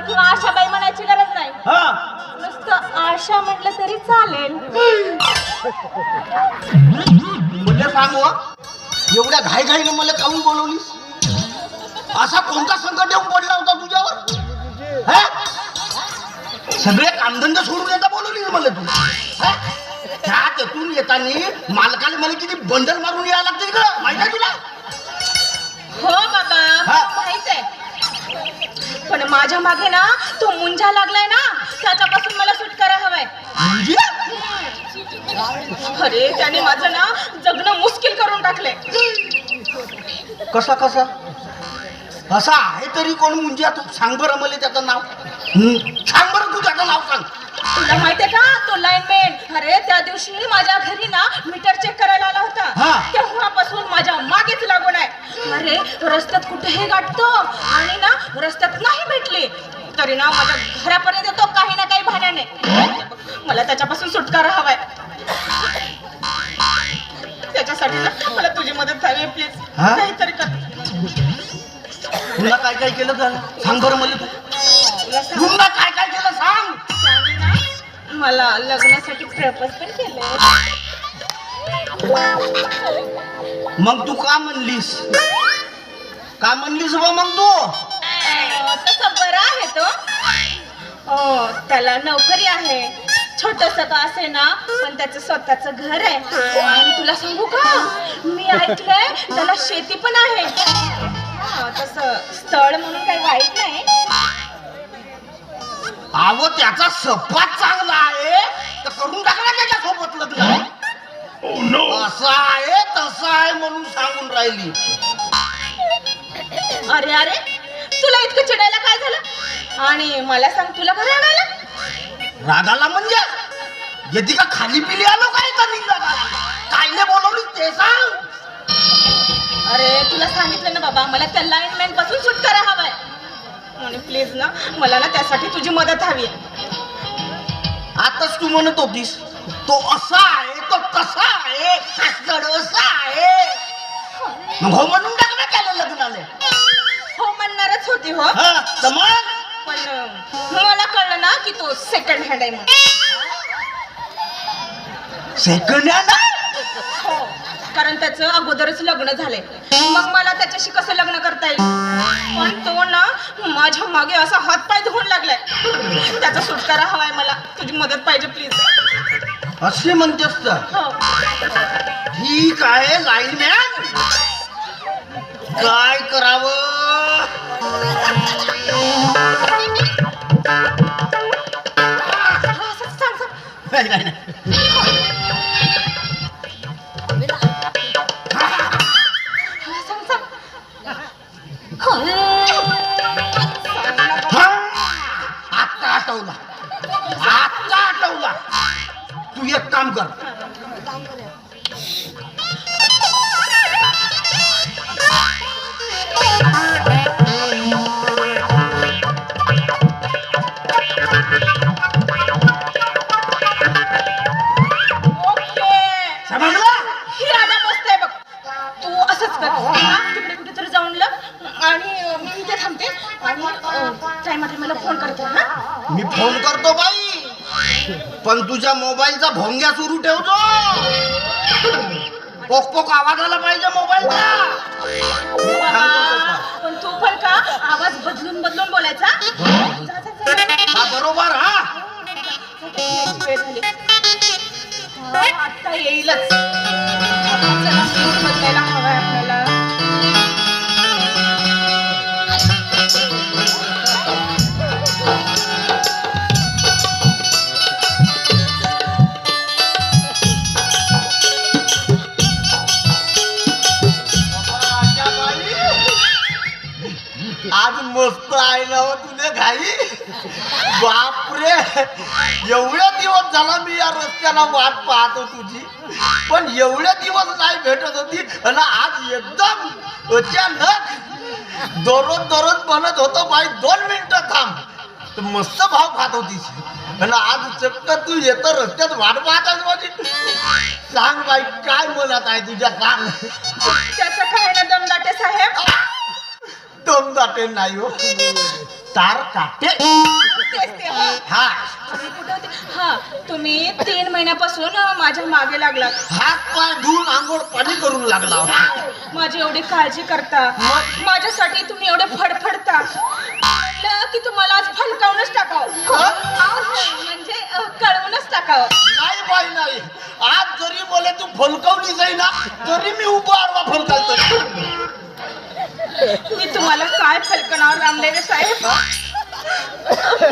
सुंदर किंवा आशाबाई म्हणायची गरज नाही. हा. नुसतं आशा म्हटलं तरी चालेल. म्हणजे सांग व, एवढ्या घाई घाईने मला काऊन बोलवलीस? असा कोणता संकट येऊन पडला होता तुझ्यावर? हा? सगळे कामधंदे सोडून येता बोलवलीस मला तू. हा? त्या त्यातून येताना मालकाला मला किती बंडल मारून यायला लागते का माहिती आहे तुला? हो बाबा हा. माहीत आहे. पण माझ्या मागे ना तो मुंजा लागलाय ना त्याच्यापासून मला सुटकारा हवाय. अरे त्याने माझं ना जगणं मुश्किल करून टाकले कसा कसा? असा आहे तरी कोण म्हणजे तू सांग बरं मला त्याचं नाव. सांग बरं तू त्याचं नाव सांग. तुला माहितीये का? तो लाईनमॅन अरे त्या दिवशी माझ्या घरी ना मीटर चेक करायला आला हा. होता तेव्हापासून माझ्या मागेच लागून आहे. अरे रस्त्यात कुठेही गाठतो आणि ना रस्त्यात नाही भेटली तरी ना माझ्या घरापर्यंत येतो काही ना काही भाण्याने मला त्याच्यापासून सुटकारा हवाय. त्याच्यासाठी ना मला तुझी मदत हवी प्लीज हा? काहीतरी कर. तुला काय काय केलं सांग बरं मला तू. तुला सांगू. तुला काय मला लग्नासाठी प्रपोज पण केलंय. मग तू का म्हणलीस? का म्हणलीस बा मग तू? तसा बरा आहे तो. हो त्याला नोकरी आहे. छोटस का असे ना पण त्याचं स्वतःच घर आहे. आणि तुला सांगू का? मी ऐकलंय त्याला शेती पण आहे. हा, तसं स्थळ म्हणून काही वाईट नाही. अहो त्याचा सपाट चांगला आहे. तर करून टाकला त्याच्या सोबत लग्न. असं आहे तसं आहे म्हणून सांगून राहिली. अरे अरे तुला इतकं चिडायला काय झालं? आणि मला सांग तुला खरं आणायला? रागाला म्हणजे? येते का खाली पिली आलो काय का निघा कायले बोलवली ते सांग. अरे तुला सांगितलं ना बाबा मला त्या लाईनमॅनपासून सुटकारा हवाय. प्लीज ना. मला ना त्यासाठी तुझी मदत हवी आहे. आताच तू म्हणत होतीस तो असा आहे तो तसा आहे कासगड असा आहे. मग हो म्हणून टाकलं त्याला लग्नाले. हो म्हणणारच होती हो. हा तर मग? पण अं, मला कळलं ना की तो सेकंड हँड आहे म्हणून. सेकंड हँड हो. कारण त्याचं अगोदरच लग्न झालंय. मग मला त्याच्याशी कसं लग्न करता येईल? पण तो ना माझ्या मागे असा हात पाय धुवून लागलाय. त्याचा सुटकारा हवाय मला. तुझी मदत पाहिजे प्लीज असे म्हणतेस तर. हो. ठीक आहे लाईनमॅन. काय करावं? नाही नाही. काम कर. पण तुझ्या मोबाईलचा भोंग्या सुरू ठेवतो पोक पोक आवाज आला पाहिजे मोबाईलचा. पण तू पण का आवाज बदलून बदलून बोलायचा जा, जा, जा. हा बरोबर हा वेळ झाली हा, येईलच ना हो तुझे घाई. बापरे. एवढे दिवस झाला मी या रस्त्याला वाट पाहतो तुझी. पण एवढे दिवस नाही भेटत होती. आणि आज एकदम अचानक दररोज दररोज म्हणत होतो बाई दोन मिनिटं थांब. मस्त भाव खात होतीस. आणि आज चक्क तू येतो रस्त्यात वाट पाहतास माझी सांग बाई काय म्हणत आहे तुझ्या सांग. त्याचं काय ना दमदाटे साहेब? दम दाटे नाही हो. तार काटे. हो. तुम्ही तीन महिन्यापासून माझ्या मागे लागलात हात पाय धुवून आंघोळ पाणी करून लागला माझी एवढी काळजी करता. माझ्यासाठी तुम्ही एवढे फडफडता. म्हटलं की तुम्हाला आज फलकावूनच टाकावं. म्हणजे कळवूनच टाकावं. नाही बाई नाही. आज जरी बोले तू फलकवली जाई ना तरी मी उभा आडवा फलकावतो मी तुम्हाला काय फलकणार रामदेव साहेब?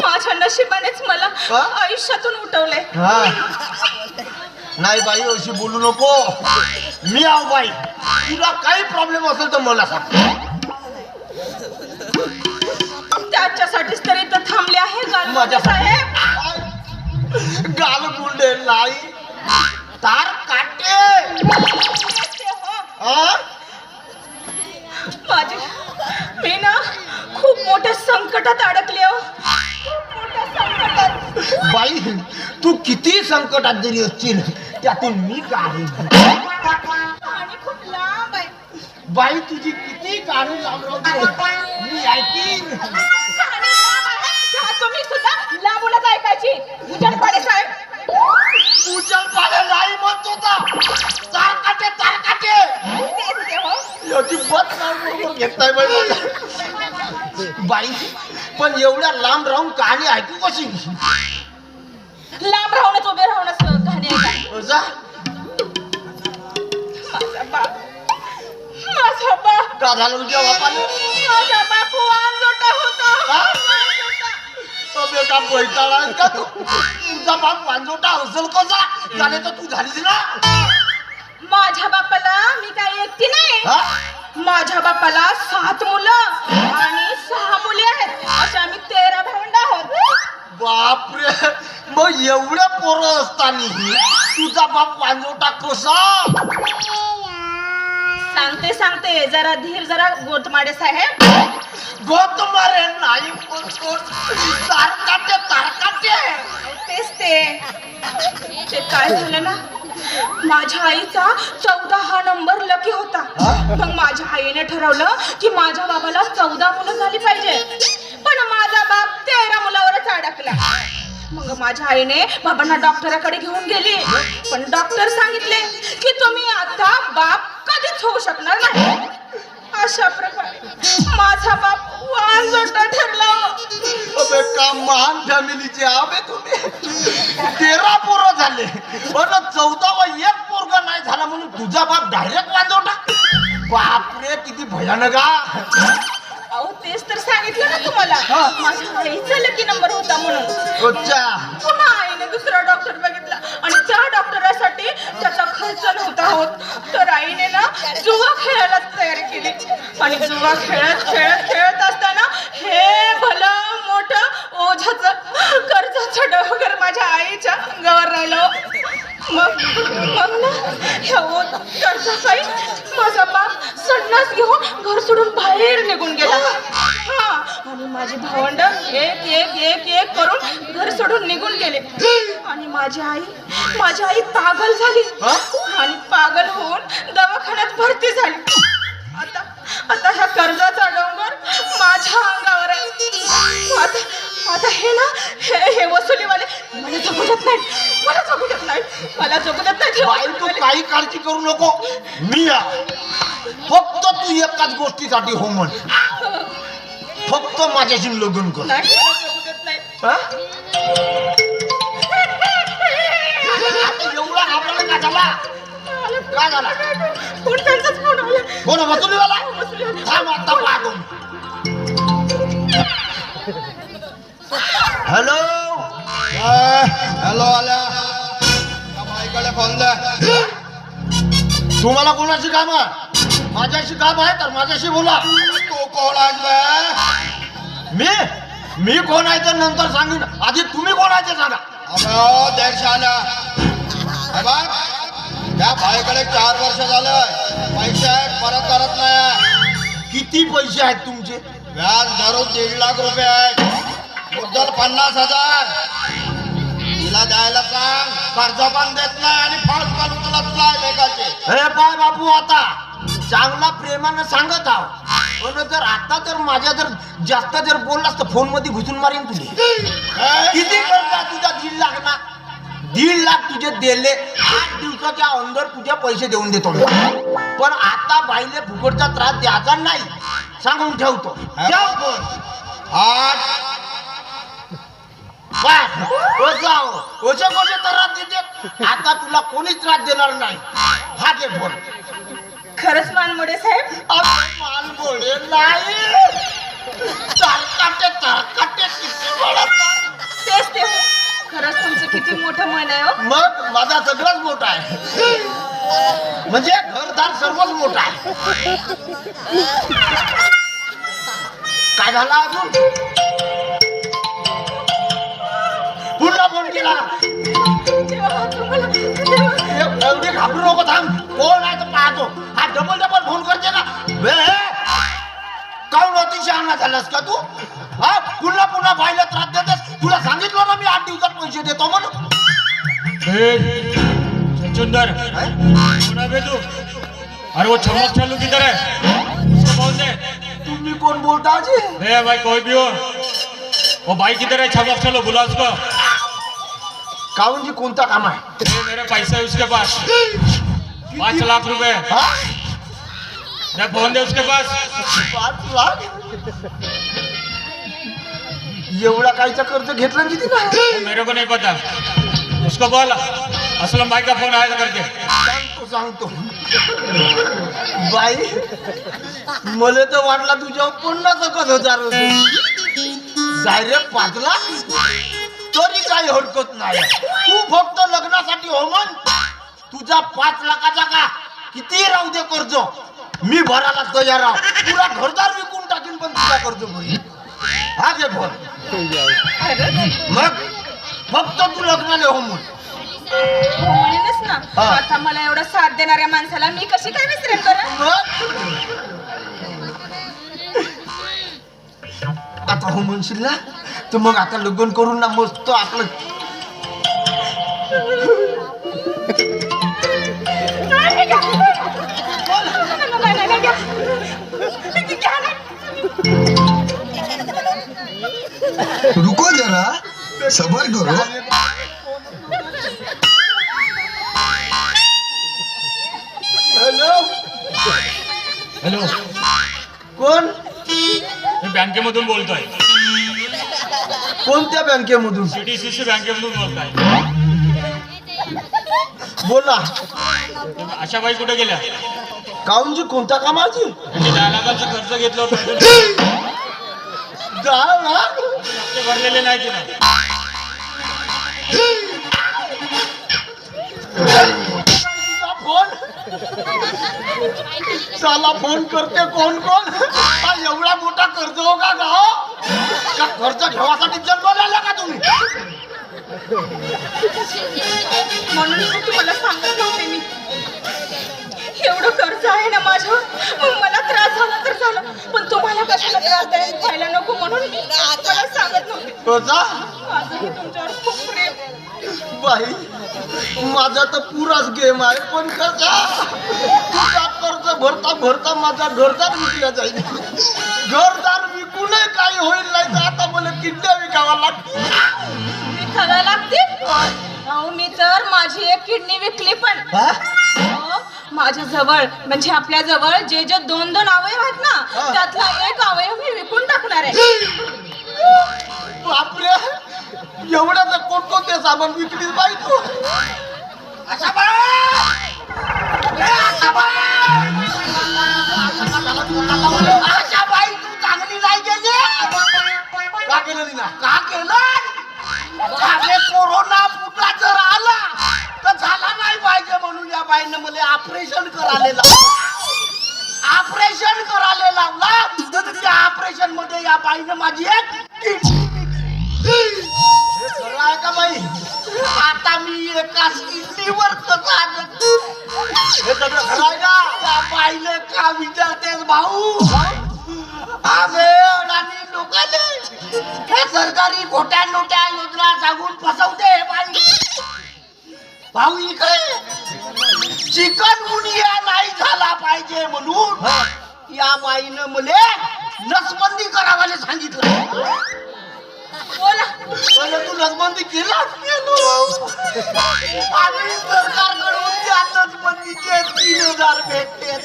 माझ्या नशिबानेच मला हा? आयुष्यातून उठवलंय. नाही बाई अशी बोलू नको. मी आहो बाई. तुला काही प्रॉब्लेम असेल तर मला सांग. त्याच्यासाठीच तर इथं थांबले आहे गालबोटे माझ्या साहेब. गाल गुंडे नाही तार काटे. हो. हा? माझे मी ना खूप मोठ्या संकटात अडकले हो खूप मोठ्या संकटात. बाई तू किती संकटात जरी असशील? त्यातून मी काय आणि खूप लांब आहे. बाई तुझी किती लावते मी ऐकीन. आणि लांब आहे. तेव्हा तुम्ही सुद्धा लांबूनच ऐकायची. उजडपाडे साहेब. उजल पाले नाही म्हणतो तार काटे तार काटे तेच ते हो. नाही बाई. पण एवढ्या लांब राहून कहाणी ऐकू कशी? लांब राहूनच उभे राहूनच कहाणी ऐका. जा. माझा बाप. माझा बाप. का झालं तुझ्या बापाने माझा बापू आंजोटा होता. हा? तो बेटा का बाप वांजोटा असेल कसा? त्याने तर तू झालीस ना? माझ्या बापाला मी काही एकटी नाही? माझ्या बापाला सात मुलं आणि सहा मुली आहेत. अशा आम्ही तेरा भावंड आहोत. बापरे. मग एवढ्या पोरं असताना तुझा बाप वांजोटा कसा? सांगते सांगते. जरा धीर जरा गोतमाडे साहेब. गोत मारे नाही म्हणतो. तार काटे तार काटे तेच ते. ते काय झालं ना? माझ्या आईचा चौदा हा नंबर लकी होता? मग माझ्या आईने ठरवलं की माझ्या बाबाला चौदा मुलं झाली पाहिजे. पण माझा बाप तेरा मुलावरच अडकला. मग माझ्या आईने बाबांना डॉक्टराकडे घेऊन गेली. पण डॉक्टर सांगितले की तुम्ही आता बाप कधीच होऊ शकणार नाही. अशा प्रकारे माझा बाप वांजोटा ठरला. अबे का महान फॅमिलीचे आबे तुम्ही. तेरा पोरं झाले. पण चौदावा एक पोरगा नाही झाला म्हणून तुझा बाप डायरेक्ट वाजवटा. बापरे किती भयानक हा. अहो तेच तर सांगितलं ना तुम्हाला. माझ्या आईचा लकी नंबर होता म्हणून. अच्छा पुन्हा आईने दुसरा डॉक्टर बघितला आणि त्या डॉक्टरासाठी त्याचा खर्च नव्हता होत तर आईने ना जुवा खेळायला तयारी केली. आणि जुवा खेळत खेळत खेळत असताना हे भलं मोठं ओझाचं कर्जाचं डोंगर माझ्या आईच्या अंगावर राहिलं. मग मग ना ह्या ओ कर्जाचाही माझा बाप संन्यास घेऊन घर सोडून बाहेर निघून गेला. हा आणि माझी भावंड एक एक एक एक करून घर सोडून निघून गेले. आणि माझी आई माझी आई पागल झाली. आणि पागल होऊन दवाखान्यात भरती झाली. आता आता ह्या कर्जाचा डोंगर माझ्या अंगावर आहे. आता आता हे ना हे हे वसुलीवाले मला जगू देत नाही मला जगू देत नाही मला जगू देत नाही बाई तू. काही काळजी करू नको. मी आहे. फक्त तू एकाच गोष्टीसाठी हो म्हण. फक्त माझ्याशी लग्न कर. नाही मला जगू देत नाही हा? आता एवढा घाबरला का झाला? का झाला कोण त्यांचाच फोन आला? कोण वसुलीवाला वसुलीवाला. थांब आता पाहतो हॅलो? हॅलो माईकडे फोन द्या. तुम्हाला कोणाशी काम? आहे माझ्याशी काम आहे तर माझ्याशी बोला. तू कोण आहेस बे मी? मी कोण आहे तर नंतर सांगेन. आधी तुम्ही कोण आहे ते सांगा. अबे देश आल्या हे बघ त्या भाईकडे चार वर्ष झालं पैसे आहेत परत करत नाही किती पैसे आहेत तुमचे? व्याज धरून दीड लाख रुपये आहेत. मुद्दल पन्नास हजार. तिला द्यायला सांग कर्ज पण देत नाही आणि फॉल्ट पण उचलत नाही लेखाचे हे पाय बापू आता चांगला प्रेमानं सांगत आहो. पण जर आता जर माझ्या जर जास्त जर बोललास तर फोनमध्ये घुसून मारेन तुझे? किती खर्च तुझा दीड लाख ना दीड लाख तुझे दिले आठ दिवसाच्या अंदर तुझे पैसे देऊन देतो मी. पण आता बाईले फुकटचा त्रास द्यायचा नाही सांगून ठेवतो. ठेव. फोन. आठ त्रास देते? आता तुला कोणीच त्रास देणार नाही. हा घे फोन खरंच मानमोडे साहेब? अरे नाही. तरकाटे तरकाटे किती. तेच ते खरंच तुमचं किती मोठं मन आहे हो. मग माझा सगळंच मोठा आहे. म्हणजे घरदार सर्वच मोठा आहे. काय झाला अजून? पुन्हा फोन केला. तेव्हा तुम्हाला- तेव्हा- ए- एवढी घाबरू नको थांब. कोण आहे तर पाहतो. हा डबल डबल फोन करते ना. बे काऊन अतिशय शहाणा झालास का तू? हा पुन्हा पुन्हा पाहिलं त्रास देते तुला सांगितलं ना मी आठ दिवसात पैसे देतो म्हणून चुंदर कौन है बे तू अरे वो चमक चालू किधर है उसको बोल दे तुम्ही कोण बोलता जी ए भाई कोई भी हो वो भाई किधर है चमक चलो बुला उसको काऊन जी कोणता काम आहे ए, मेरे पैसे है उसके पास पाँच लाख रुपए हा दे फोन दे उसके पास पाच लाख एवढा कायचा कर्ज घेतलं किती? ना वो मेरे को नहीं पता। उसको बोल। असलम भाई का फोन आया था करके। सांगतो सांगतो. बाई मला तर वाटला तुझ्या पन्नास एकच हजार डायरेक्ट पाच लाख तरी काही हरकत नाही. तू फक्त लग्नासाठी हो म्हण. तुझा पाच लाखाचा का? किती राहू दे कर्ज. मी भरायला तयार आहो. पुरा घरदार विकून टाकीन पण तुझा कर्ज भरी हा फोन खरंच मग फक्त तू लग्नाला हो म्हण. हो म्हणेनच ना. हा. आता मला एवढा साथ देणाऱ्या माणसाला मी कशी काय विसरेल बरं? आता हो म्हणशील ना? तर मग आता लग्न करून ना मस्त आपलं रुको जरा. सबर करो. हॅलो. हॅलो कोण? मी बँकेमधून बोलतोय. कोणत्या बँकेमधून? सीटीसीसी बँकेमधून बोलतोय. बोला. आशाबाई कुठे गेल्या? काऊनजी कोणत्या कामाची? त्यांनी दहा लाखाचं कर्ज घेतलं होतं दहा लाख? ते भरलेले नाही तिनं फोन साला फोन करते कोण कोण? हा एवढा मोठा कर्ज हो का गाव का कर्ज घेवासाठी जन्माला आला का तुम्ही? म्हणून मी तुम्हाला सांगत नव्हते मी. एवढं कर्ज आहे ना माझ्यावर मग मला त्रास झाला तर झाला. पण तुम्हाला कशाला त्रास द्यायला व्हायला नको म्हणून मी मला सांगत नव्हते. कसा माझं तुमच्यावर खूप प्रेम आहे. बाई माझा तर पुराच गेम आहे पण कसा तुझा कर्ज भरता भरता माझा घरदार विकला जाईल. घरदार विकूनही काही होईल नाही तर आता मला किड्या विकावा लागतील. विकायला लागतील? अहो मी तर माझी एक किडनी विकली पण. हा? अहो, माझ्या जवळ म्हणजे आपल्या जवळ जे जे दोन दोन अवयव आहेत हा. ना त्यातला एक अवयव मी विकून टाकणार आहे. बापरे! एवढ्या तर कोणकोणते सामान विकलीस बाई तू? अशा अशा बाई तू चांगली नाही गेली? का केलं का केलं? अरे कोरोना बाईनं मला ऑपरेशन करायला ऑपरेशन करायला लावला. तर त्या ऑपरेशनमध्ये या बाईनं माझी एक आहे का बाई? आता मी एका किडनीवर कसं का? त्या बाईने का विचारतेस भाऊ? अबे अडाणी लोकांनी हे सरकारी खोट्या नोट्या योजना सांगून फसवते बाई. भाऊ इकडे. चिकन गुनिया नाही झाला पाहिजे म्हणून या बाईनं मुले नसबंदी करावाले सांगितलं. बोला. तू नसबंदी केलाच आम्ही सरकारकडून त्या नसबंदीचे तीन हजार भेटले.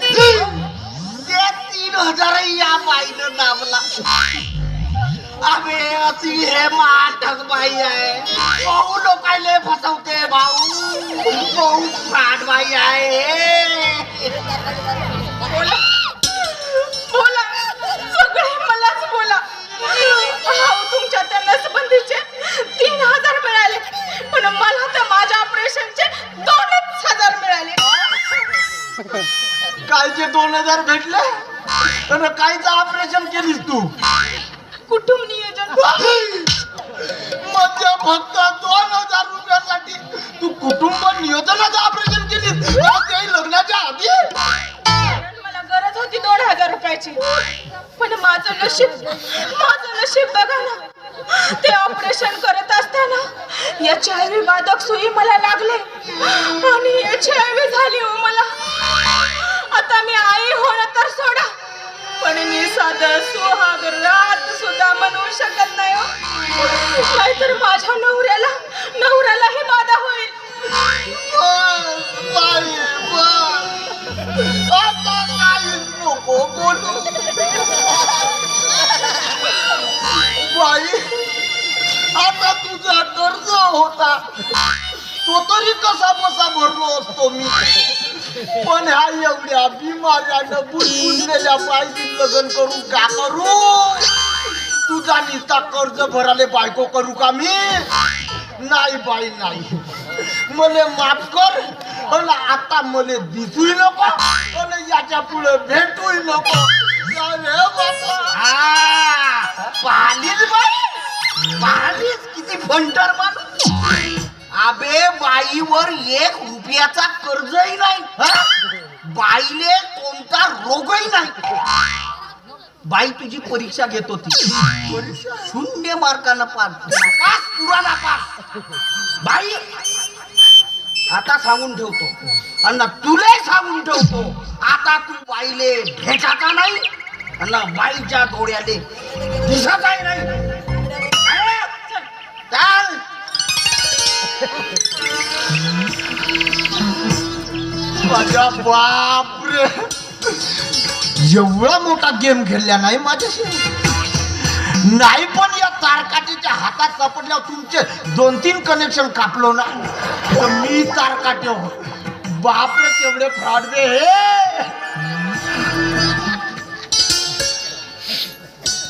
ते तीन हजार या बाईनं दाबला अबे अति हे माठक बाई आहे. भाऊ लोकायले फसवते भाऊ. भाऊ फ्राड बाई आहे. बोला. बोला. सगळे मलाच बोला. अहो तुमच्या त्या नसबंदीचे तीन हजार मिळाले. पण मला तर माझ्या ऑपरेशनचे दोनच हजार मिळाले. कालचे दोन हजार भेटले. आणि कायचं ऑपरेशन केलीस तू? फक्त दोन हजार रुपयासाठी तू कुटुंब नियोजनाचं ऑपरेशन केलीस? ते लग्नाच्या आधी? मला गरज होती दोन हजार रुपयाची. पण माझं नशीब माझं नशीब बघा ना. ते ऑपरेशन करत असताना एच आय बाधक सुई मला लागले. आणि याची आय झाली हो मला. आता मी आई होणं तर सोडा. पण मी साधं सुहाग रात सुद्धा म्हणू शकत नाही हो. कसा बसा भरलो असतो मी? पण ह्या एवढ्या बिमाऱ्यानं बुजलेल्या बाईची लग्न करून का करू? तुझा निस्ता कर्ज भराले बायको करू का मी? नाही बाई नाही. मले माफ कर पण आता मले दिसूही नको आणि याच्यापुढे भेटूही नको. अरे बाबा पाहिलीच बाई? पाहिलीच किती फंटर माणूस. अबे बाईवर एक रुपयाचा कर्जही नाही हं? बाईले कोणता रोगही नाही. बाई तुझी परीक्षा घेत होती. शून्य मार्कानं पास. पास पुरा पास. बाई आता सांगून ठेवतो. अन्न तुले सांगून ठेवतो. आता तू बाईले भेटाचा नाही अन्न बाईच्या डोळ्याले दिसतही नाही. चाल. माझ्या बापरे. एवढा मोठा गेम खेळला नाही माझ्याशी. नाही पण या तारकाटीच्या हातात सापडल्यावर तुमचे दोन तीन कनेक्शन कापलो ना. तर मी तारकाटे बापरे तेवढे फ्रॉड दे हे